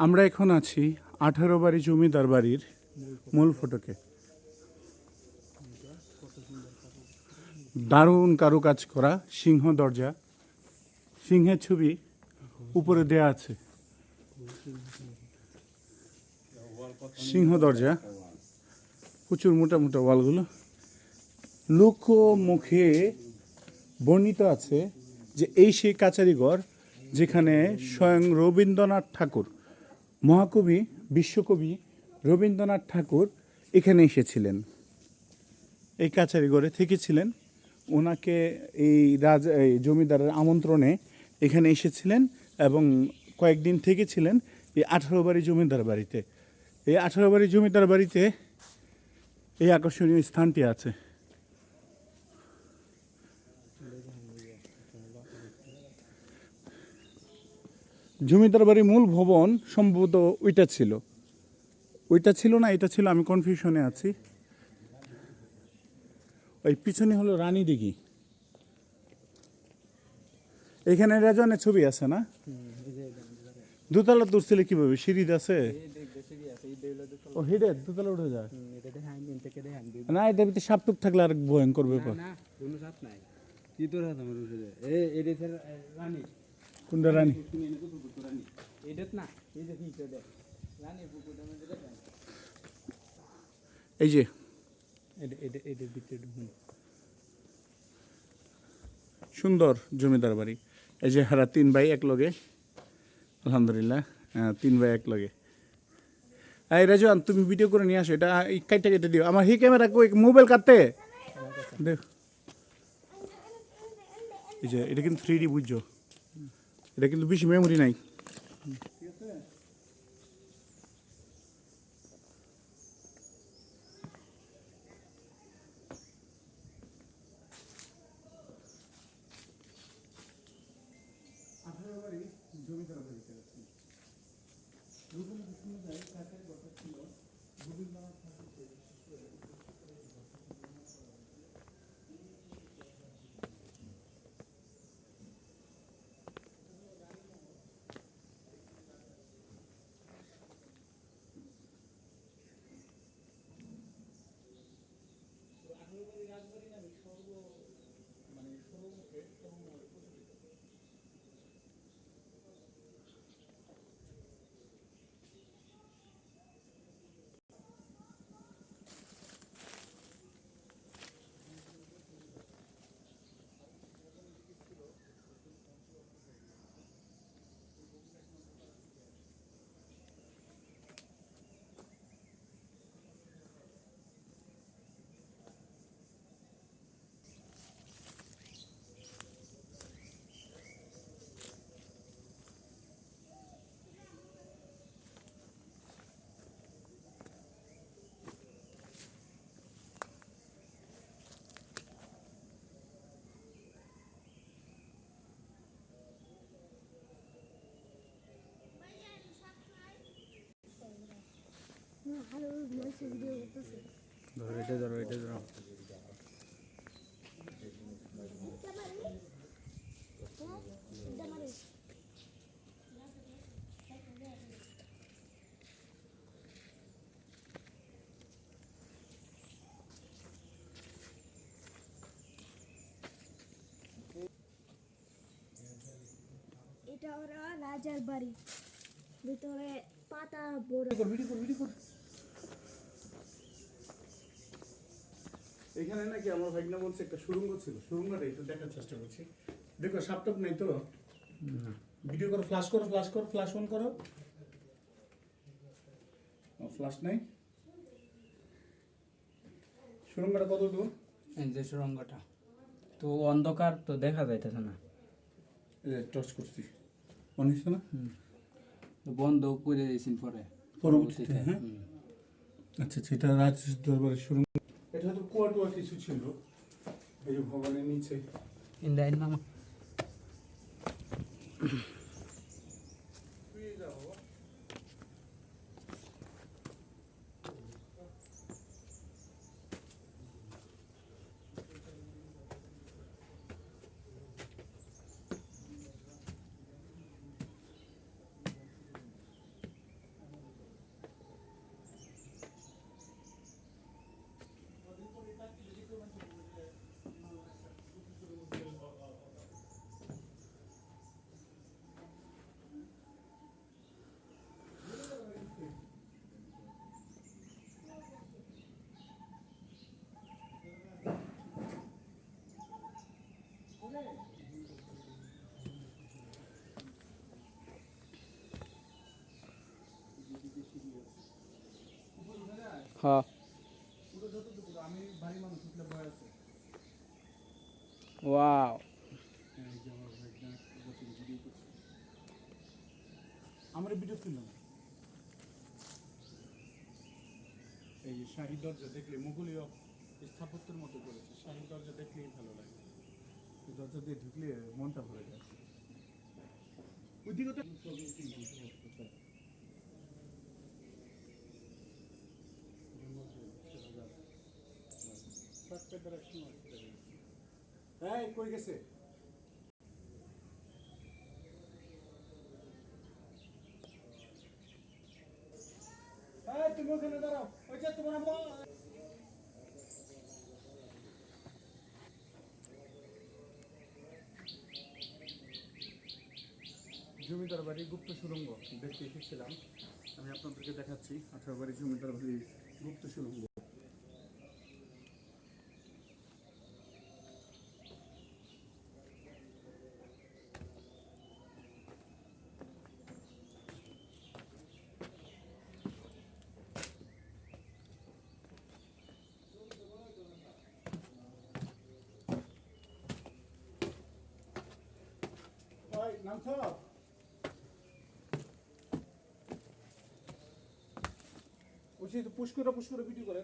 আমরা এখন আছি আঠারো বাড়ি জমিদার বাড়ির মূল ফটকে। দারুণ কারুকাজ করা, সিংহ দরজা, সিংহের ছবি উপরে দেয়া আছে। সিংহ দরজা, প্রচুর মোটা মোটা ওয়ালগুলো। লোক মুখে বর্ণিত আছে যে এই সেই কাচারিঘর যেখানে স্বয়ং রবীন্দ্রনাথ ঠাকুর মহাকবি, বিশ্বকবি রবীন্দ্রনাথ ঠাকুর এখানে এসেছিলেন। এই কাচারিঘরে থেকেছিলেন। ওনাকে এই রাজা, এই জমিদারের আমন্ত্রণে এখানে এসেছিলেন এবং কয়েকদিন থেকেছিলেন এই আঠারো বাড়ি জমিদার বাড়িতে। এই আঠারো বাড়ি জমিদার বাড়িতে এই আকর্ষণীয় স্থানটি আছে। জমিদার বাড়ির মূল ভবন সম্ভবত ওইটা ছিল। ওইটা ছিল না, এটা ছিল, আমি কনফিউশনে আছি। ওই পিছনে হলো রানী দিঘি। এখানে রেজনের ছবি আছে না? দুতলা দোতলা তুলছিলে কীভাবে? সিঁড়ি আছে? ও হেডে দোতলা উঠে যায়? না, এটা ভিতরে সাপ টুপ থাকলে আর ভয়ঙ্কর ব্যাপার। কি তোর হাত আমার উঠে যায়? এটা রানী। কোনটা রানী এই যে। সুন্দর জমিদার বাড়ি। এই যে হারা তিন ভাই এক লগে আলহামদুলিল্লাহ তিন ভাই এক লগে এই রাজওয়ান, তুমি ভিডিও করে নিয়ে আসো, এটা কাইটা কেটে দিও। আমার হি ক্যামেরা কই মোবাইল কাটতে? দেখ। এই যে, এটা কিন্তু থ্রি ডি বুঝছ। এটা কিন্তু বেশি মেমোরি নাই ধরো এটা ধরো এটা ধরো। এটা ওরা রাজার বাড়ি। ভিতরে পাতা বড়। এখানে নাকি আমার ভাগনা বলছে একটা সুরঙ্গ ছিল সুরঙ্গটা একটু দেখার চেষ্টা করছি। দেখো সাপটপ নেই তো। ভিডিও করো ফ্লাশ করো ফ্লাশ করো ফ্লাশ অন করো। ফ্লাশ নাই। সুরঙ্গটা কত দূর? এই যে সুরঙ্গটা তো অন্ধকার তো দেখা যাইতেছে না। টচ করছি। মনে হচ্ছে না? বন্ধ করে দিয়েছেন পরে। পরবর্তীতে হ্যাঁ। আচ্ছা আচ্ছা এটা রাজ দরবারের সুরঙ্গ এটা হয়তো কুয়া কিছু ছিল। এই ভবনের নিচে। ইন্দাইন মামা হ্যাঁ। এই দরজা দেখলে মুগলীয় স্থাপত্যের মতো করেছে। শাহী দরজা দেখলেই ভালো লাগে। দরজা দিয়ে ঢুকলে মনটা ভরে যায়। তো কই গেছে? এই, তুমি ওখানে দাঁড়াও। ওই যে তোমার জমিদার বাড়ি গুপ্ত সুরঙ্গ। দেখতে এসেছিলাম আমি আপনাদেরকে দেখাচ্ছি আঠারো বাড়ি জমিদার বাড়ি গুপ্ত সুরঙ্গ। ওই নামছ ওই যে পুষ্করা পুষ্করা ভিডিও করে।